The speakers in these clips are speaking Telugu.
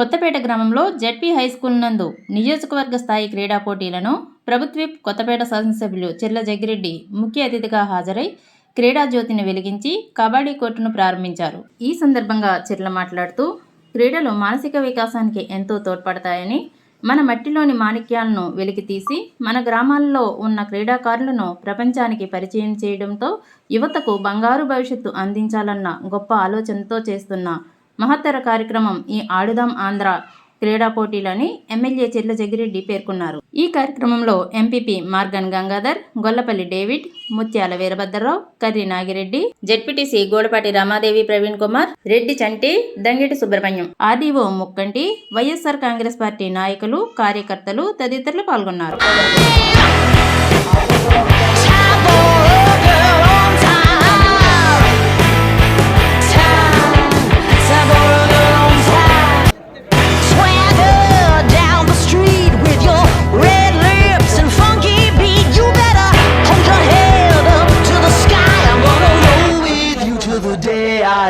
కొత్తపేట గ్రామంలో జెడ్పీ హై స్కూల్ నందు నియోజకవర్గ స్థాయి క్రీడా పోటీలను ప్రభుత్వీప్ కొత్తపేట శాసనసభ్యులు చిర్ల జగిరెడ్డి ముఖ్య అతిథిగా హాజరై క్రీడా జ్యోతిని వెలిగించి కబడ్డీ కోర్టును ప్రారంభించారు. ఈ సందర్భంగా చిర్ల మాట్లాడుతూ క్రీడలు మానసిక వికాసానికి ఎంతో తోడ్పడతాయని మన మట్టిలోని మాణిక్యాలను వెలికితీసి మన గ్రామాల్లో ఉన్న క్రీడాకారులను ప్రపంచానికి పరిచయం చేయడంతో యువతకు బంగారు భవిష్యత్తు అందించాలన్న గొప్ప ఆలోచనతో చేస్తున్న మహత్తర కార్యక్రమం ఈ ఆడుదాం ఆంధ్ర క్రీడా పోటీలని ఎమ్మెల్యే చెర్ల జగిరెడ్డి పేర్కొన్నారు. ఈ కార్యక్రమంలో MPP Margan Gangadhar Gollapalli David Mutyala Veerabhadrarao Karri Nagireddy ZPTC Godapati Ramadevi Praveen Kumar Reddy Chanti Dangiti Subrahmanyam RDO Mukkanti YSR Congress party నాయకులు కార్యకర్తలు తదితరులు పాల్గొన్నారు.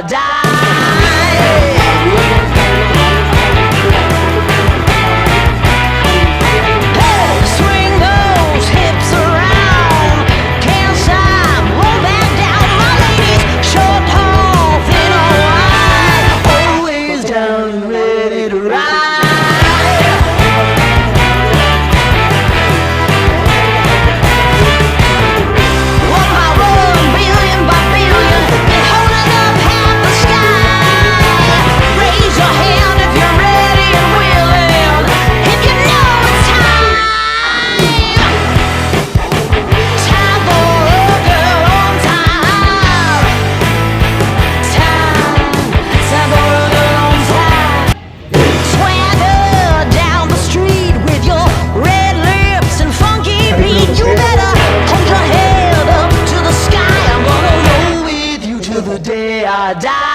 die. die.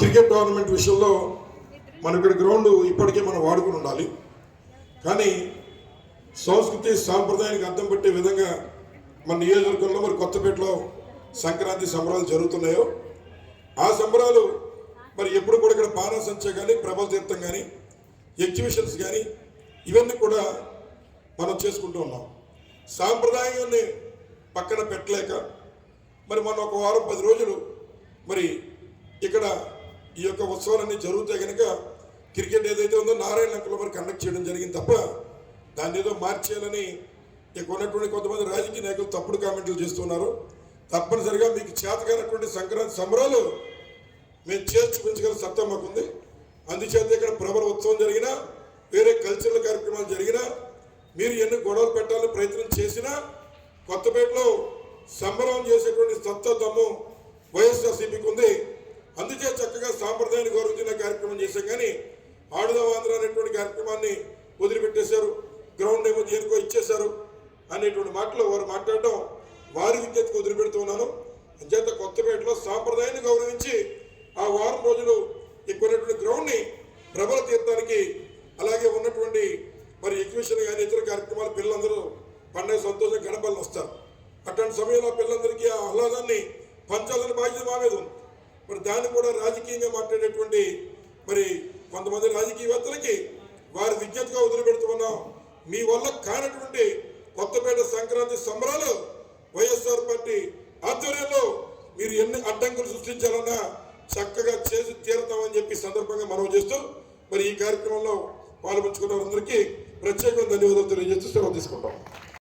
క్రికెట్ టోర్నమెంట్ విషయంలో మన ఇక్కడ గ్రౌండ్ ఇప్పటికే మనం వాడుకుని ఉండాలి. కానీ సంస్కృతి సాంప్రదాయానికి అర్థం పట్టే విధంగా మన నియోజకవర్గంలో మరి కొత్తపేటలో సంక్రాంతి సంబరాలు జరుగుతున్నాయో ఆ సంబరాలు మరి ఎప్పుడు కూడా ఇక్కడ పారాసంచ కానీ ప్రభల తీర్థం కానీ ఎగ్జిబిషన్స్ కానీ ఇవన్నీ కూడా మనం చేసుకుంటూ ఉన్నాం. సాంప్రదాయాన్ని పక్కన పెట్టలేక మరి మనం ఒక వారం పది రోజులు మరి ఇక్కడ ఈ యొక్క ఉత్సవాలన్నీ జరుగుతే కనుక క్రికెట్ ఏదైతే ఉందో నారాయణ లంకలో మరి కండక్ట్ చేయడం జరిగింది తప్ప దాన్ని ఏదో మార్చేయాలని ఇక్కడ ఉన్నటువంటి కొంతమంది రాజకీయ నాయకులు తప్పుడు కామెంట్లు చేస్తున్నారు. తప్పనిసరిగా మీకు చేతకైనటువంటి సంక్రాంతి సంబరాలు మేము చేర్చుకుంచగల సత్తం మాకు మాకుంది. అందుచేత ఇక్కడ ప్రబల ఉత్సవం జరిగినా వేరే కల్చరల్ కార్యక్రమాలు జరిగినా మీరు ఎన్ని గొడవలు పెట్టాలని ప్రయత్నం చేసినా కొత్తపేటలో సంబరం చేసేటువంటి సత్తా తమ్ము వైఎస్ఆర్సీపీకి ఉంది. అందుచే చక్కగా సాంప్రదాయాన్ని గౌరవించిన కార్యక్రమం చేశాం. కానీ ఆడుదాం ఆంధ్ర అనేటువంటి కార్యక్రమాన్ని వదిలిపెట్టేశారు. గ్రౌండ్ ఏమో దేనికో ఇచ్చేశారు అనేటువంటి మాటలు వారు మాట్లాడడం వారి విద్యకు వదిలిపెడుతున్నాను అంచేత కొత్తపేటలో సాంప్రదాయాన్ని గౌరవించి ఆ వారం రోజులు ఇక్కడ గ్రౌండ్ని ప్రబల తీర్థానికి అలాగే ఉన్నటువంటి మరి ఎగ్జిబిషన్ కానీ ఇతర కార్యక్రమాలు పిల్లలందరూ పండగ సంతోషం గడపాలని వస్తారు. అట్లాంటి సమయంలో పిల్లలందరికీ ఆ ఆహ్లాదాన్ని పంచాలని బాధ్యత మా మీద ఉంది. మరి దాన్ని కూడా రాజకీయంగా మాట్లాడేటువంటి మరి కొంతమంది రాజకీయవేత్తలకి వారి విజ్ఞతగా వదిలిపెడుతున్నాం. మీ వల్ల కానటువంటి కొత్తపేట సంక్రాంతి సంబరాలు వైఎస్ఆర్ పార్టీ ఆధ్వర్యంలో మీరు ఎన్ని అడ్డంకులు సృష్టించాలన్నా చక్కగా చేసి తీరుతామని చెప్పి సందర్భంగా మనం చేస్తూ మరి ఈ కార్యక్రమంలో పాల్పంచుకున్న వారందరికీ ప్రత్యేకంగా ధన్యవాదాలు తెలియజేస్తూ సెలవు తీసుకుంటాం.